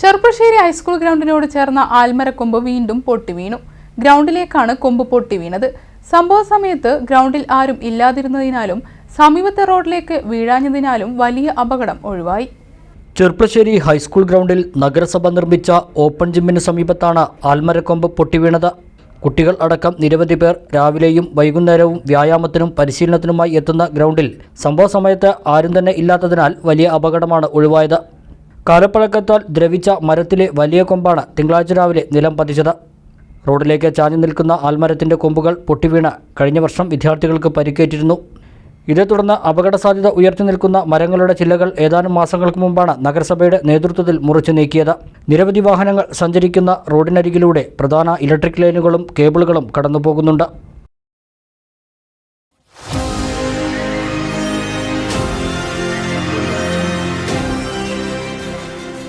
Cherpulassery high school ഗ്രൗണ്ടിനോട് ചേർന്ന ആൽമരക്കൊമ്പ് വീണ്ടും പൊട്ടിവീണു ഗ്രൗണ്ടിലേക്കാണ് കൊമ്പ് പൊട്ടി വീണത്. സംഭവ സമയത്ത് ഗ്രൗണ്ടിൽ ആരും ഇല്ലാതിരുന്നതിനാലും സമീപത്തെ റോഡിലേക്ക് വീഴാഞ്ഞതിനാലും വലിയ അപകടം ഒഴിവായി. ചെർപ്പശ്ശേരി ഹൈസ്കൂൾ ഗ്രൗണ്ടിൽ നഗരസഭ നിർമ്മിച്ച ഓപ്പൺ ജിമ്മിന് സമീപത്താണ് ആൽമരക്കൊമ്പ് പൊട്ടിവീണത് കുട്ടികൾ അടക്കം നിരവധി പേർ രാവിലെയും വൈകുന്നേരവും വ്യായാമത്തിനും പരിശീലനത്തിനുമായി എത്തുന്ന ഗ്രൗണ്ടിൽ സംഭവ സമയത്ത് ആരും തന്നെ ഇല്ലാത്തതിനാൽ വലിയ അപകടമാണ് ഒഴിവായത്. കാലപ്പഴക്കത്താൽ ദ്രവിച്ച മരത്തിലെ വലിയ കൊമ്പാണ് തിങ്കളാഴ്ച രാവിലെ നിലം പതിച്ചത്. റോഡിലേക്ക് ചാഞ്ഞു നിൽക്കുന്ന ആൽമരത്തിന്റെ കൊമ്പുകൾ പൊട്ടിവീണ് കഴിഞ്ഞ വർഷം വിദ്യാർത്ഥികൾക്ക് പരിക്കേറ്റിരുന്നു. ഇതേ തുടർന്ന് അപകട സാധ്യത ഉയർത്തി നിൽക്കുന്ന മരങ്ങളുടെ ചില്ലകൾ ഏതാനും മാസങ്ങൾക്ക് മുമ്പാണ് നഗരസഭയുടെ നേതൃത്വത്തിൽ മുറിച്ചു നീക്കിയത്. നിരവധി വാഹനങ്ങൾ സഞ്ചരിക്കുന്ന റോഡിനരികിലൂടെ പ്രധാന ഇലക്ട്രിക് ലൈനുകളും കേബിളുകളും കടന്നുപോകുന്നുണ്ട്.